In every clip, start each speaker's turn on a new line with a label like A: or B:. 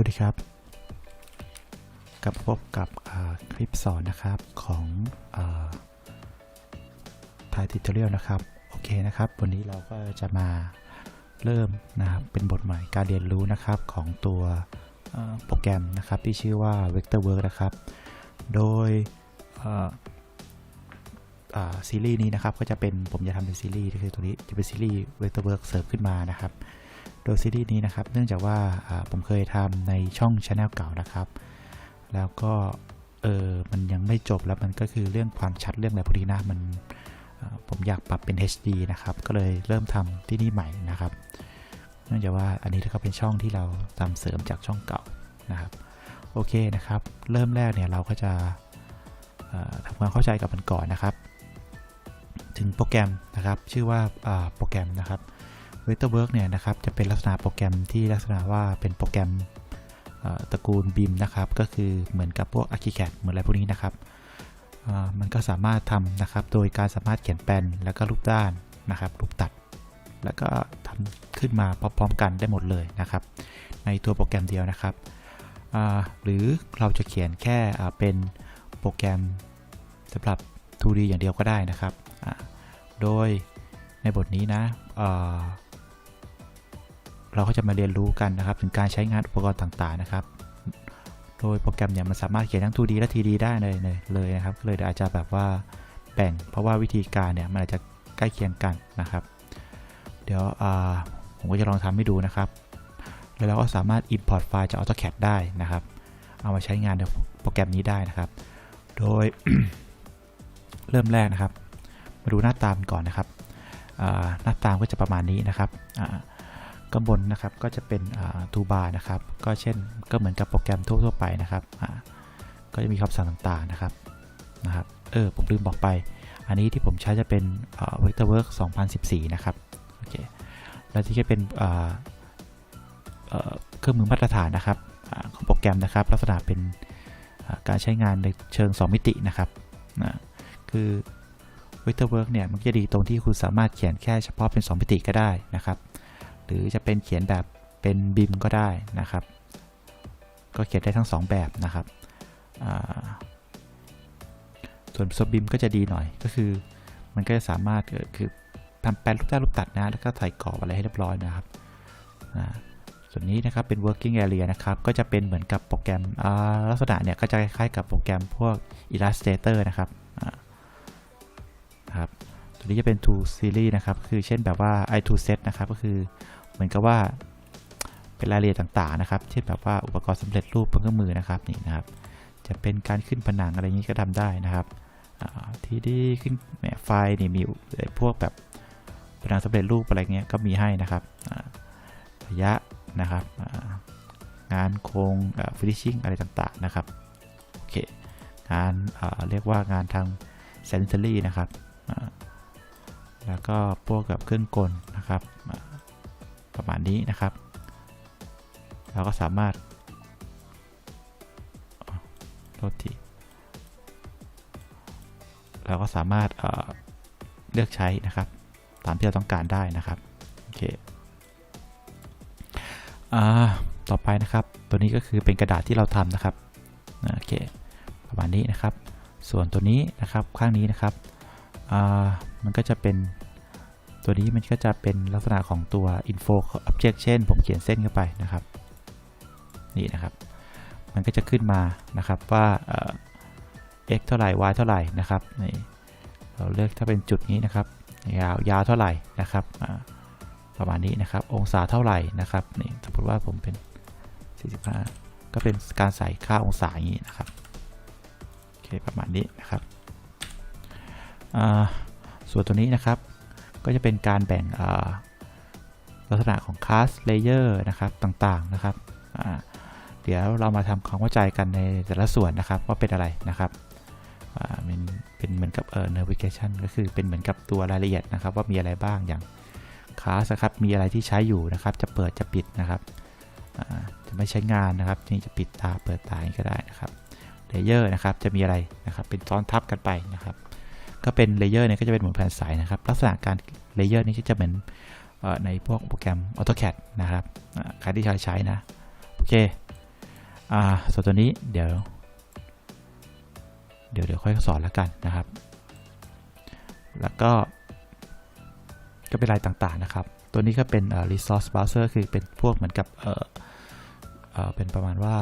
A: วัสดีครับ กลับพบกับคลิปสอนนะครับของทายทิทเรียลนะครับ โอเคนะครับ วันนี้เราก็จะมาเริ่มนะครับเป็นบทใหม่การเรียนรู้นะครับของตัวโปรแกรมนะครับที่ชื่อว่า Vectorworks นะครับ โดยซีรีส์นี้นะครับก็จะเป็นผมจะทำเป็นซีรีส์คือตัวนี้จะเป็นซีรีส์ Vectorworks เสริมขึ้นมานะครับ โดยซีรีส์นี้นะครับ เนื่องจากว่าผมเคยทำในช่องช anel เก่านะครับ แล้วก็เออมันยังไม่จบแล้วมันก็คือเรื่องความชัดเรื่องอะไรพวกนี้นะมันผมอยากปรับเป็น HD นะครับ ก็เลยเริ่มทำที่นี่ใหม่นะครับ เนื่องจากว่าอันนี้ก็เป็นช่องที่เราทำเสริมจากช่องเก่านะครับ โอเคนะครับ เริ่มแรกเนี่ยเราก็จะทำความเข้าใจกับมันก่อนนะครับ ถึงโปรแกรมนะครับ ชื่อว่าโปรแกรมนะครับ Vectorworks เนี่ยนะครับจะเป็นลักษณะโปรแกรมที่ลักษณะว่าเป็นโปรแกรมตระกูล BIM นะครับ ก็คือเหมือนกับพวก ArchiCAD เหมือนอะไรพวกนี้นะครับมันก็สามารถทำนะครับ โดยการสามารถเขียนแปลนแล้วก็รูปด้านนะครับ รูปตัด แล้วก็ทำขึ้นมาพร้อมๆกันได้หมดเลยนะครับ ในตัวโปรแกรมเดียวนะครับ หรือเราจะเขียนแค่เป็นโปรแกรมสำหรับ 2D อย่างเดียวก็ได้นะครับ โดยในบทนี้นะ เราก็จะมาเรียนรู้กันนะครับ ถึงการใช้งานอุปกรณ์ต่างๆนะครับ โดยโปรแกรมเนี่ยมันสามารถเขียนทั้ง 2D และ 3D ได้เลยเลยนะครับเลยอาจจะแบบว่าแบ่ง เพราะว่าวิธีการเนี่ยมันอาจจะใกล้เคียงกันนะครับ เดี๋ยวผมก็จะลองทำให้ดูนะครับ แล้วเราก็สามารถ import ไฟล์จาก AutoCAD ได้นะครับ เอามาใช้งานในโปรแกรมนี้ได้นะครับ โดยเริ่มแรกนะครับ มาดูหน้าตามก่อนนะครับหน้าตามก็จะประมาณนี้นะครับ ข้างบนนะครับก็จะเป็นทูบาร์นะครับ ก็เช่นก็เหมือนกับโปรแกรมทั่วๆไปนะครับ ก็จะมีคำสั่งต่างๆนะครับนะครับเออผมลืมบอกไป อันนี้ที่ผมใช้จะเป็นอ่า Vectorworks 2014 นะครับโอเคแล้วที่จะเป็นเครื่องมือมาตรฐานนะครับอของโปรแกรมนะครับ ลักษณะเป็นการใช้งานในเชิง 2 มิตินะครับนะคือ Vectorworks เนี่ยมันก็จะดีตรงที่คุณสามารถเขียนแค่เฉพาะเป็น 2 มิติก็ได้นะครับ หรือจะเป็นเขียนแบบเป็นบิมก็ได้นะครับ ก็เขียนได้ทั้ง 2 แบบนะครับส่วนโซบิมก็จะดีหน่อยก็คือมันก็จะสามารถคือทำแปลนรูปด้รูปตัดนะแล้วก็ใส่กรอบอะไรให้เรียบร้อยนะครับส่วนนี้นะครับเป็น working area นะครับก็จะเป็นเหมือนกับโปรแกรมลักษณะเนี่ยก็จะคล้ายกับโปรแกรมพวก Illustrator นะครับ ตัวนี้จะเป็น tool series นะครับคือเช่นแบบว่า i to set นะครับก็คือเหมือนกับว่าเป็นรายละเอียดต่างๆนะครับ เช่นแบบว่าอุปกรณ์สำเร็จรูปเป็นเครื่องมือนะครับนี่นะครับ จะเป็นการขึ้นผนังอะไรอย่างนี้ก็ทำได้นะครับที่ดีขึ้นเนี่ยไฟล์นี่มีพวกแบบผนังสำเร็จรูปอะไรเงี้ยก็มีให้นะครับระยะนะครับงานโครงฟินิชชิ่งอะไรต่างๆนะครับโอเคงานเรียกว่างานทาง sensory นะครับ แล้วก็พวกกับเครื่องกลนะครับ ประมาณนี้นะครับ เราก็สามารถโทษทีเราก็สามารถเเลือกใช้นะครับ ตามที่เราต้องการได้นะครับโอเคอ่าต่อไปนะครับ ตัวนี้ก็คือเป็นกระดาษที่เราทำนะครับโอเคประมาณนี้นะครับ ส่วนตัวนี้นะครับข้างนี้นะครับอ่ามันก็จะเป็น ตัวนี้มันก็จะเป็นลักษณะของตัว info object เช่น ผมเขียนเส้นเข้าไปนะครับ นี่นะครับ มันก็จะขึ้นมานะครับว่าเอ่อ x เท่าไหร่ y เท่าไหร่นะครับนี่เราเลือกถ้าเป็นจุดนี้นะครับ ยาวยาวเท่าไหร่นะครับประมาณนี้นะครับ องศาเท่าไหร่นะครับนี่สมมติว่าผมเป็น 45 ก็เป็นการใส่ค่าองศาอย่างนี้นะครับโอเคประมาณนี้นะครับส่วนตัวนี้นะครับ ก็จะเป็นการแบ่งลักษณะของคลาสเลเยอร์นะครับต่างๆนะครับเดี๋ยวเรามาทำความเข้าใจกันในแต่ละส่วนนะครับว่าเป็นอะไรนะครับเป็นเป็นเหมือนกับเอ่อ navigation ก็คือเป็นเหมือนกับตัวรายละเอียดนะครับ ว่ามีอะไรบ้างอย่างคลาสครับมีอะไรที่ใช้อยู่นะครับ จะเปิดจะปิดนะครับจะไม่ใช้งานนะครับนี่จะปิดตาเปิดตาอย่างนี้ก็ได้นะครับเลเยอร์นะครับจะมีอะไรนะครับเป็นซ้อนทับกันไปนะครับ ก็เป็นเลเยอร์เนี่ยก็จะเป็นเหมือนแผ่นใสนะครับ ลักษณะการเลเยอร์นี้ก็จะเหมือนในพวกโปรแกรม AutoCAD นะครับใครที่ใช้ใช้นะ โอเคอ่าส่วนตัวนี้เดี๋ยว เดี๋ยวเดี๋ยวค่อยสอนแล้วกันนะครับ แล้วก็ ก็เป็นรายต่างๆนะครับ ตัวนี้ก็เป็นเอ่อ resource browser คือเป็นพวกเหมือนกับเอ่อเออเป็นประมาณว่า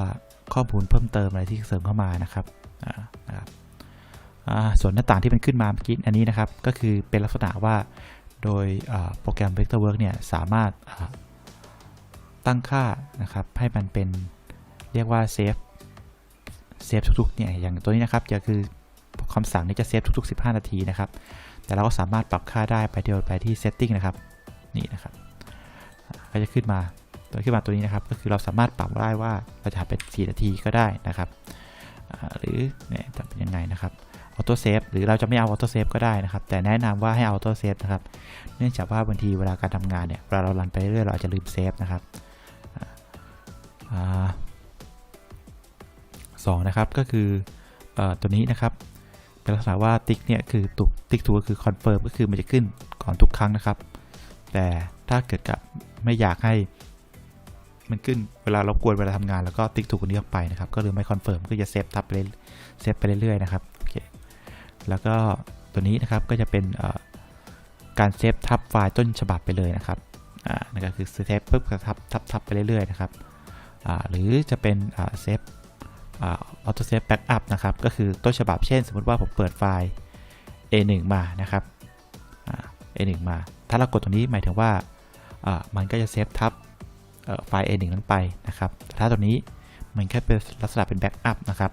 A: ข้อมูลเพิ่มเติมอะไรที่เสริมเข้ามานะครับนะครับ ส่วนหน้าต่างที่มันขึ้นมาเมื่อกี้อันนี้นะครับ ก็คือเป็นลักษณะว่าโดยโปรแกรม Vectorworks เนี่ยสามารถตั้งค่านะครับให้มันเป็นเรียกว่าเซฟเซฟทุกๆเนี่ยอย่างตัวนี้นะครับจะคือคำสั่งนี้จะเซฟทุก ๆ 15 นาทีนะครับ แต่เราก็สามารถปรับค่าได้ไปเดียวไปที่ setting นะครับนี่นะครับก็จะขึ้นมาตัวขึ้นมาตัวนี้นะครับ ก็คือเราสามารถปรับได้ว่าเราจะเป็น 4 นาทีก็ได้นะครับหรือเนี่ยจะเป็นยังไงนะครับ อโต้เซฟหรือเราจะไม่เอาออโต้เซฟก็ได้นะครับ แต่แนะนำว่าให้เอาออโต้เซฟนะครับ เนื่องจากว่าบางทีเวลาการทำงานเนี่ยเวลาเรารันไปเรื่อยๆเราอาจจะลืมเซฟนะครับอสองนะครับก็คืออตัวนี้นะครับเป็นลักษณะว่าติ๊กเนี่ยคือตุกติ๊กถูกก็คือคอนเฟิร์มก็คือมันจะขึ้นก่อนทุกครั้งนะครับ แต่ถ้าเกิดกับไม่อยากให้มันขึ้นเวลารบกวนเวลาทำงานแล้วก็ติ๊กถูกคนนี้ออกไปนะครับ ก็เลยไม่คอนเฟิร์มก็จะเซฟทับไปเซฟไปเรื่อยๆนะครับ แล้วก็ตัวนี้นะครับก็จะเป็นการเซฟทับไฟล์ต้นฉบับไปเลยนะครับอ่านั่นก็คือเซฟปุ๊บก็ทับทับทับไปเรื่อยๆนะครับอ่าหรือจะเป็นอ่าเซฟออโต้เซฟแบ็กอัพนะครับก็คือต้นฉบับเช่น สมมติว่าผมเปิดไฟล์ A1 มานะครับอ่า A1 มา ถ้าเรากดตรงนี้หมายถึงว่ามันก็จะเซฟทับไฟล์ A1 นั้นไปนะครับแต่ถ้าตัวนี้มันแค่เป็นลักษณะเป็นแบ็กอัพนะครับ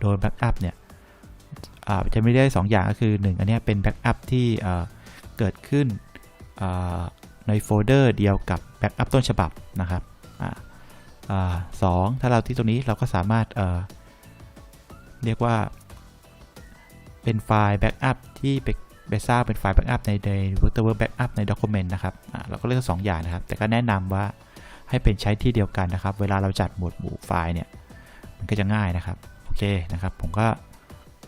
A: โดยแบ็กอัพเนี่ย จะไม่ได้ 2 อย่างก็คือ 1 อันนี้เป็นแบ็กอัพที่เกิดขึ้นในโฟลเดอร์เดียวกับแบ็กอัพต้นฉบับนะครับออสองถ้าเราที่ตรงนี้เราก็สามารถเเรียกว่า เป็นไฟล์แบ็กอัพที่ไปสร้างเป็นไฟล์แบ็กอัพในใน Vectorworks Backup ใน Document นะครับเราก็เลือกสองอย่างนะครับ แต่ก็แนะนำว่าให้เป็นใช้ที่เดียวกันนะครับ เวลาเราจัดหมวดหมู่ไฟล์เนี่ย มันก็จะง่ายนะครับ โอเคนะครับ ผมก็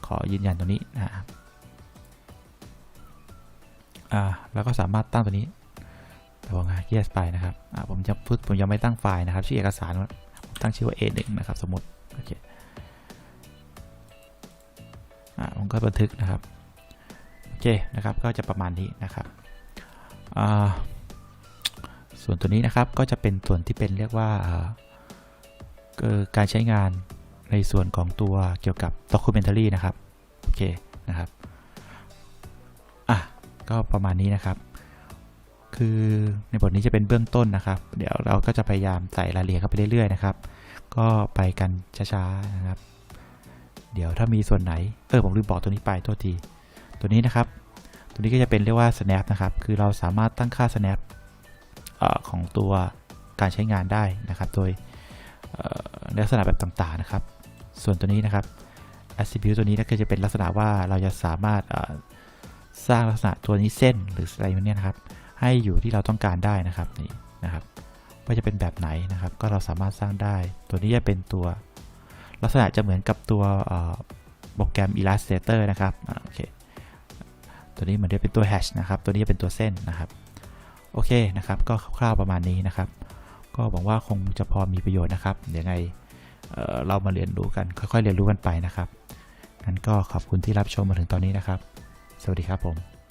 A: ขอยืนยันตรงนี้นะครับอ่าแล้วก็สามารถตั้งตัวนี้ตัวงาน yes ไปนะครับอ่าผมจะพูดผมยังไม่ตั้งไฟล์นะครับชื่อเอกสารผมตั้งชื่อว่า a1 นะครับสมมติโอเคอ่าผมก็บันทึกนะครับโอเคนะครับก็จะประมาณนี้นะครับอ่าส่วนตัวนี้นะครับก็จะเป็นส่วนที่เป็นเรียกว่าการใช้งาน ในส่วนของตัวเกี่ยวกับ documentary นะครับ โอเคนะครับ อะ ก็ประมาณนี้นะครับ คือในบทนี้จะเป็นเบื้องต้นนะครับ เดี๋ยวเราก็จะพยายามใส่รายละเอียดเข้าไปเรื่อยๆนะครับ ก็ไปกันช้าๆนะครับ เดี๋ยวถ้ามีส่วนไหน เออผมลืมบอกตัวนี้ไปโทษที ตัวนี้นะครับ ตัวนี้ก็จะเป็นเรียกว่า snap นะครับ คือเราสามารถตั้งค่า snap ออของตัวการใช้งานได้นะครับ โดยในลักษณะแบบต่างๆนะครับ ส่วนตัวนี้นะครับ attribute ตัวนี้ก็จะเป็นลักษณะว่าเราจะสามารถสร้างลักษณะตัวนี้เส้นหรืออะไรเนี้ยนะครับ ให้อยู่ที่เราต้องการได้นะครับนี่นะครับว่าจะเป็นแบบไหนนะครับ ก็เราสามารถสร้างได้ ตัวนี้จะเป็นตัว ลักษณะจะเหมือนกับตัวโปรแกรม Illustrator นะครับโอเคตัวนี้เหมือนจะเป็นตัว hash นะครับ ตัวนี้จะเป็นตัวเส้นนะครับ โอเคนะครับ ก็คร่าวๆประมาณนี้นะครับ ก็หวังว่าคงจะพอมีประโยชน์นะครับเดี๋ยวไง เรามาเรียนรู้กันค่อยๆ เรียนรู้กันไปนะครับงั้นก็ขอบคุณที่รับชมมาถึงตอนนี้นะครับ สวัสดีครับผม